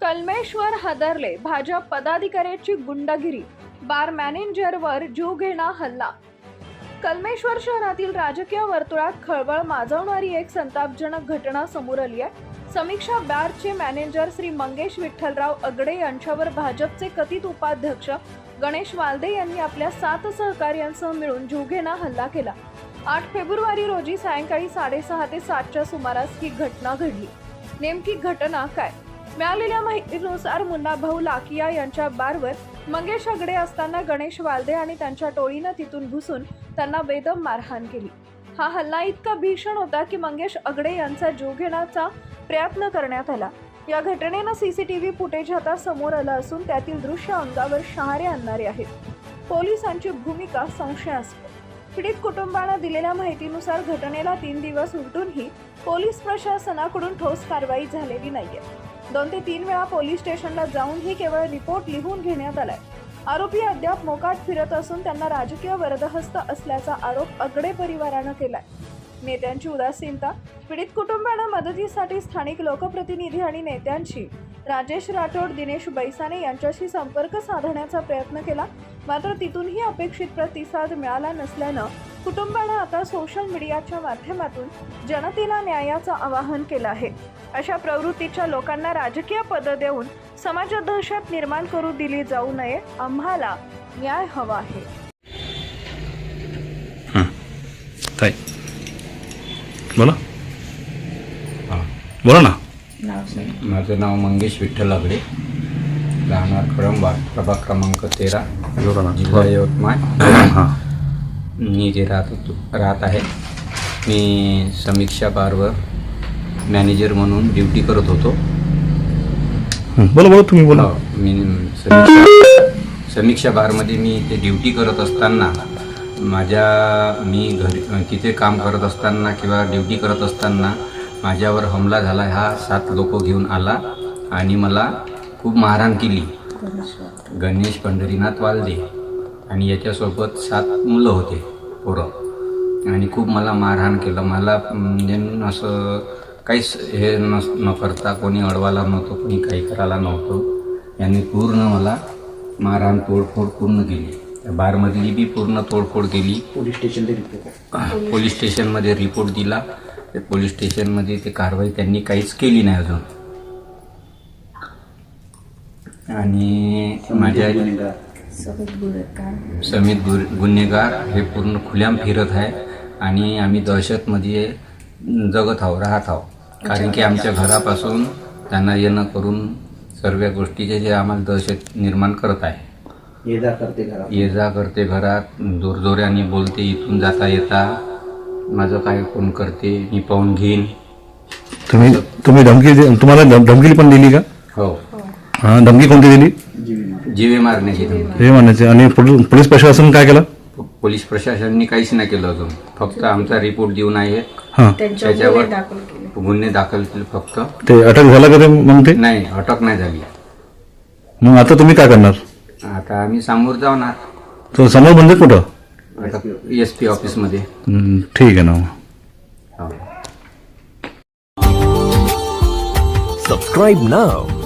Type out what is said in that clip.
कलमेश्वर हादरले. भाजप पदाधिकाऱ्याची गुंडगिरी. बार मॅनेजरवर जीव घेणा हल्ला. कलमेश्वर शहरातील राजकीय वर्तुळात खळबळ माजवणारी एक संतापजनक घटना समोर आली आहे. समीक्षा बारचे मॅनेजर श्री मंगेश विठ्ठलराव अगडे यांच्यावर भाजपचे कथित उपाध्यक्ष गणेश वालदे यांनी आपल्या सात सहकार्यांसह मिळून जीवघेणा हल्ला केला. आठ फेब्रुवारी रोजी सायंकाळी साडेसहा ते सातच्या सुमारास ही घटना घडली. नेमकी घटना काय? मिळालेल्या माहितीनुसार मुन्ना भाऊ लाकिया यांच्या बारवर मंगेश अगडे असताना गणेश वालदे आणि त्यांच्या टोळीनं तिथून घुसून त्यांना बेदम मारहाण केली. हा हल्ला इतका भीषण होता की मंगेश अगडे यांचा जीव घेण्याचा प्रयत्न करण्यात आला. या घटनेनं सीसीटीव्ही फुटेज आता समोर आलं असून त्यातील दृश्य अंगावर शहारे आणणारे आहेत. पोलिसांची भूमिका संशयास्पद. पीडित कुटुंबानं दिलेल्या माहितीनुसार घटनेला तीन दिवस उलटूनही पोलीस प्रशासनाकडून ठोस कारवाई झालेली नाहीये. दोन ते तीन वेळा पोलीस स्टेशनला जाऊनही केवळ रिपोर्ट लिहून घेण्यात आलाय. आरोपी अद्याप मोकाट फिरत असून त्यांना राजकीय वरदहस्त असल्याचा आरोप अगडे परिवारानं केलाय. नेत्यांची उदासीनता पीडित कुटुंबानं मदतीसाठी स्थानिक लोकप्रतिनिधी आणि नेत्यांशी राजेश राठोड दिनेश बैसाने यांच्याशी संपर्क साधण्याचा प्रयत्न केला मात्र तिथूनही अपेक्षित प्रतिसाद मिळाला नसल्यानं कुटुंबानं आता सोशल मीडियाच्या माध्यमातून जनतेला न्यायाचं आवाहन केलं आहे. अशा प्रवृत्तीच्या लोकांना राजकीय पद देऊन समाजात दहशत निर्माण करू दिली जाऊ नये आम्हाला न्याय हवा आहे. बोला. बोला ना. माझं नाव मंगेश विठ्ठल आगडे. राहणार खरंबाग प्रभाग क्रमांक तेरा जिल्हा यवतमाळ. हां. मी जे राहत होतो राहत आहे मी समीक्षा बारवर मॅनेजर म्हणून ड्युटी करत होतो. बोला बोला तुम्ही बोला. हो, मी समीक्षा समीक्षा बारमध्ये मी ते ड्युटी करत असताना माझ्या मी घरी तिथे काम करत असताना किंवा ड्युटी करत असताना माझ्यावर हमला झाला हा सात लोक घेऊन आला आणि मला खूप मारहाण केली. गणेश पंढरीनाथ वालदे आणि याच्यासोबत सात मुलं होते पोरं. आणि खूप मला मारहाण केलं. मला म्हणजे असं काहीच हे न न करता कोणी अडवायला नव्हतं कोणी काही करायला नव्हतं. यांनी पूर्ण मला मारहाण तोडफोड पूर्ण केली. बारमधली बी पूर्ण तोडफोड केली. पोलीस स्टेशन पोलीस स्टेशनमध्ये रिपोर्ट दिला. पोलीस स्टेशनमध्ये ते कारवाई त्यांनी काहीच केली नाही अजून. आणि माझ्या समित गुर- गुन्हेगार हे पूर्ण खुल्याम फिरत आहे आणि आम्ही दहशतमध्ये जगत आहो राहत आहो. कारण की आमच्या घरापासून त्यांना येणं करून सर्व गोष्टीचे जे आम्हाला दहशत निर्माण करत आहे. ये जा करते घरात. ये जा करते घरात जोरजोऱ्याने बोलते इथून जाता येता. माझं काय कोण करते मी पाहून घेईन. तुम्ही तुम्ही धमकी दि- तुम्हाला धम- धमकी पण दिली का? हो. हां धमकी कोणती दिली? जीवे मारण्याची धमकी. हे म्हणायचे आणि पोल- पोलीस प्रशासन काय केलं? पोलीस प्रशासनाने काहीच नाही केलं अजून. फक्त आमचा रिपोर्ट देऊन आहे. हां. त्याच्यावर गुन्हे दाखल केले. फक्त. ते अटक झाला का ते मग ते? नाही अटक नाही झाली. मग आता तुम्ही काय करणार? आता आम्ही समोर जाणार. तर समोर म्हणजे कुठं? एस पी ऑफिसमध्ये. हं, ठीक आहे ना मग. हो. Subscribe now.